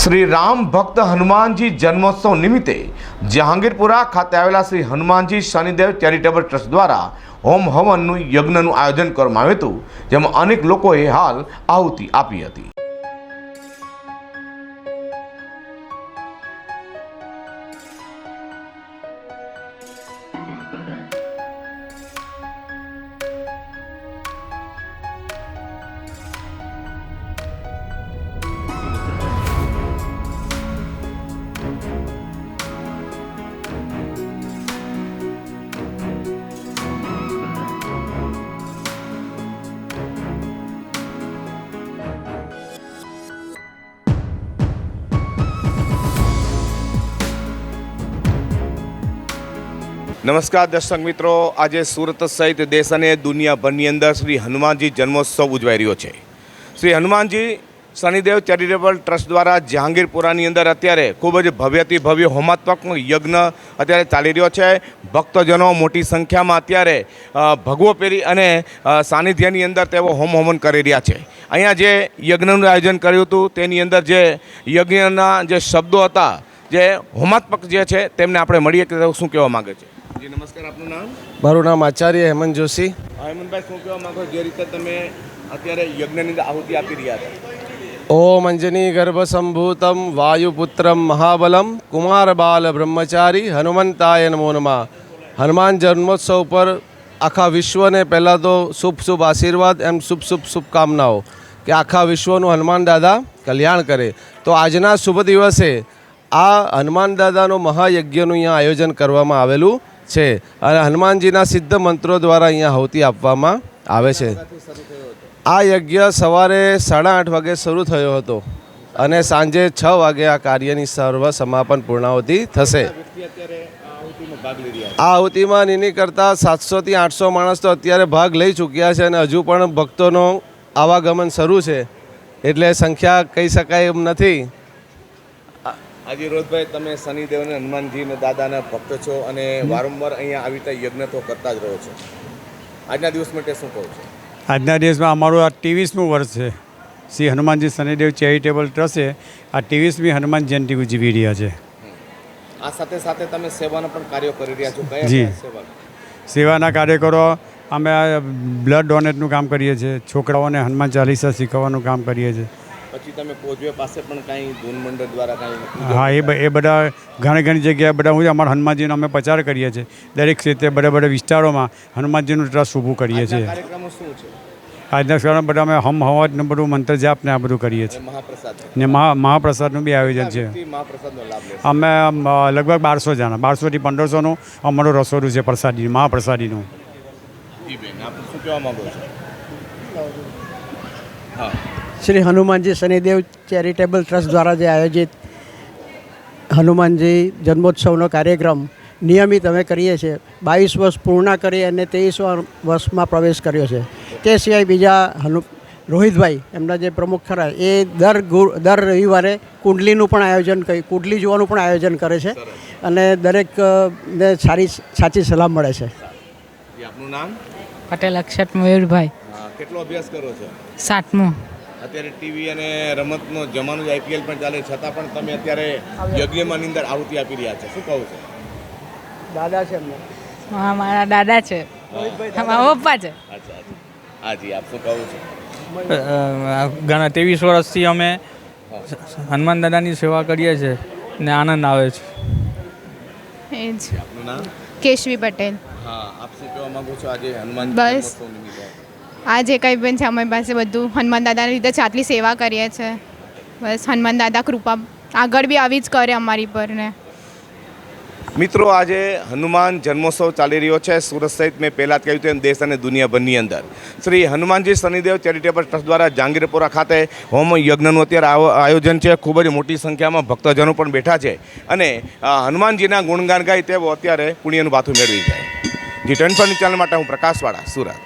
શ્રી રામ ભક્ત હનુમાનજી જન્મોત્સવ નિમિત્તે જહાંગીરપુરા ખાતે આવેલા શ્રી હનુમાનજી શનિદેવ ચેરિટેબલ ટ્રસ્ટ દ્વારા હોમ હવનનું યજ્ઞનું આયોજન કરવામાં આવ્યું હતું, જેમાં અનેક લોકોએ હાલ આહુતિ આપી હતી. નમસ્કાર દર્શક મિત્રો, આજે સુરત સહિત દેશ અને દુનિયાભરની અંદર શ્રી હનુમાનજી જન્મોત્સવ ઉજવાઈ રહ્યો છે. શ્રી હનુમાનજી શનિદેવ ચેરિટેબલ ટ્રસ્ટ દ્વારા જહાંગીરપુરાની અંદર અત્યારે ખૂબ જ ભવ્યથી ભવ્ય હોમાત્મક યજ્ઞ અત્યારે ચાલી રહ્યો છે. ભક્તજનો મોટી સંખ્યામાં અત્યારે ભગવો પહેરી અને સાનિધ્યની અંદર તેઓ હોમ હોમન કરી રહ્યા છે. અહીંયા જે યજ્ઞનું આયોજન કર્યું હતું, તેની અંદર જે યજ્ઞના જે શબ્દો હતા, જે હોમાત્મક જે છે, તેમને આપણે મળીએ કે શું કહેવા માગે છે? જી નમસ્કાર આપનું નામ? મારું નામ આચાર્ય હેમંત જોશી. હેમંતભાઈ શું કહેવા માંગો? જે રીતે તમે અત્યારે યજ્ઞની આહુતિ આપી રહ્યા હતા ઓમ અંજની ગર્ભ સંભૂતમ વાયુપુત્રમ મહાબલમ કુમાર બાલ બ્રહ્મચારી હનુમંતાય નમો નમા. હનુમાન જન્મોત્સવ પર આખા વિશ્વને પહેલાં તો શુભ શુભ આશીર્વાદ એમ શુભ શુભ શુભકામનાઓ કે આખા વિશ્વનું હનુમાન દાદા કલ્યાણ કરે. તો આજના શુભ દિવસે આ હનુમાન દાદાનું મહાયજ્ઞનું અહીંયા આયોજન કરવામાં આવેલું. છે. અને હનુમાનજીના સિદ્ધ મંત્રો દ્વારા અહીંયા આહુતિ આપવામાં આવે છે. આ યજ્ઞ સવારે સાડા આઠ વાગે શરૂ થયો હતો અને સાંજે છ વાગે આ કાર્યની સર્વ સમાપન પૂર્ણાવતિ થશે. આ આહુતિમાં નીની કરતાં સાતસોથી આઠસો માણસ તો અત્યારે ભાગ લઈ ચૂક્યા છે અને હજુ પણ ભક્તોનો આવાગમન શરૂ છે. એટલે સંખ્યા કહી શકાય એમ નથી. આજે રોજભાઈ તમે શનિદેવ અને હનુમાનજી અને દાદાના ભક્ત છો અને વારંવાર અહીંયા આવી રીતે યજ્ઞ તો કરતા જ રહો છો. આજના દિવસ માટે શું કહો છો? આજના દિવસમાં અમારું આ ત્રેવીસમું વર્ષ છે. શ્રી હનુમાનજી શનિદેવ ચેરિટેબલ ટ્રસ્ટે આ ત્રેવીસમી હનુમાન જયંતિ ઉજવી રહ્યા છે. આ સાથે સાથે તમે સેવાના પણ કાર્યો કરી રહ્યા છો. જી. સેવાના? કાર્યકરો અમે બ્લડ ડોનેટનું કામ કરીએ છીએ. છોકરાઓને હનુમાન ચાલીસા શીખવવાનું કામ કરીએ છીએ. પછી તમે કોજવે પાસે પણ કાંઈ ધૂન મંડળ દ્વારા કાંઈ હા એ એ બધા ઘણી ઘણી જગ્યાએ બધા હું અમારા હનુમાનજીનો અમે પ્રચાર કરીએ છીએ. દરેક ક્ષેત્રે બધા બધા વિસ્તારોમાં હનુમાનજીનું ટ્રસ્ટ ઊભું કરીએ છીએ. કાર્યક્રમો શું છે? આજના સમયમાં બધા અમે હમ હવાજનું બધું મંત્ર જાપ ને આ બધું કરીએ છીએ. મહાપ્રસાદ ને મહા મહાપ્રસાદનું બી આયોજન છે. અમે લગભગ બારસો જણા. બારસોથી પંદરસોનું અમારું રસોડું છે પ્રસાદી મહાપ્રસાદીનું. બેન આપ શું કહેવા માગો છો? હા. શ્રી હનુમાનજી શનિદેવ ચેરિટેબલ ટ્રસ્ટ દ્વારા જે આયોજિત હનુમાનજી જન્મોત્સવનો કાર્યક્રમ નિયમિત અમે કરીએ છીએ. બાવીસ વર્ષ પૂર્ણ કરી અને ત્રેવીસ વર્ષમાં પ્રવેશ કર્યો છે. તે સિવાય બીજા હનુ રોહિતભાઈ એમના જે પ્રમુખ ખરા એ દર ગુ દર રવિવારે કુંડલીનું પણ આયોજન કરી કુંડલી જોવાનું પણ આયોજન કરે છે અને દરેક ને સારી સાચી સલાહ મળે છે. આપનું નામ? પટેલ અક્ષત મયુરભાઈ. કેટલો અભ્યાસ કરો છો? સાતમું. અત્યારે ટીવી અને રમતનો જમાનો જ આઈપીએલ પણ ચાલે છતાં પણ તમે અત્યારે યજ્ઞમાં અંદર આહુતિ આપી રહ્યા છો. શું કહું છો? દાદા છે એમને. હા મારા દાદા છે. મારા પપ્પા છે. અચ્છા હાજી આપ શું કહું છો? ઘણા ત્રેવીસ વર્ષથી અમે હનુમાન દાદાની સેવા કરીએ છીએ ને આનંદ આવે છે. એ જ. આપનું નામ? કેશવી પટેલ. હા આપ શું કહેવા માંગો છો આજે હનુમાન બસ. આ જે કંઈ પણ છે અમારી પાસે બધું હનુમાન દાદાના લીધે જ આટલી સેવા કરીએ છીએ બસ હનુમાન દાદા કૃપા આગળ બી આવી જ કરે અમારી પર ને. મિત્રો, આજે હનુમાન જન્મોત્સવ ચાલી રહ્યો છે. સુરત સહિત મેં પહેલાં જ કહ્યું તેમ દેશ અને દુનિયાભરની અંદર. શ્રી હનુમાનજી શનિદેવ ચેરિટેબલ ટ્રસ્ટ દ્વારા જાંગીરપુરા ખાતે હોમ યજ્ઞનું અત્યારે આયોજન છે. ખૂબ જ મોટી સંખ્યામાં ભક્તજનો પણ બેઠા છે. અને હનુમાનજીના ગુણગાન ગાય તેઓ અત્યારે પુણ્યનું ભાથું મેળવી જાય. જી ટ્વેન્ટી ચેનલ માટે હું પ્રકાશવાળા, સુરત.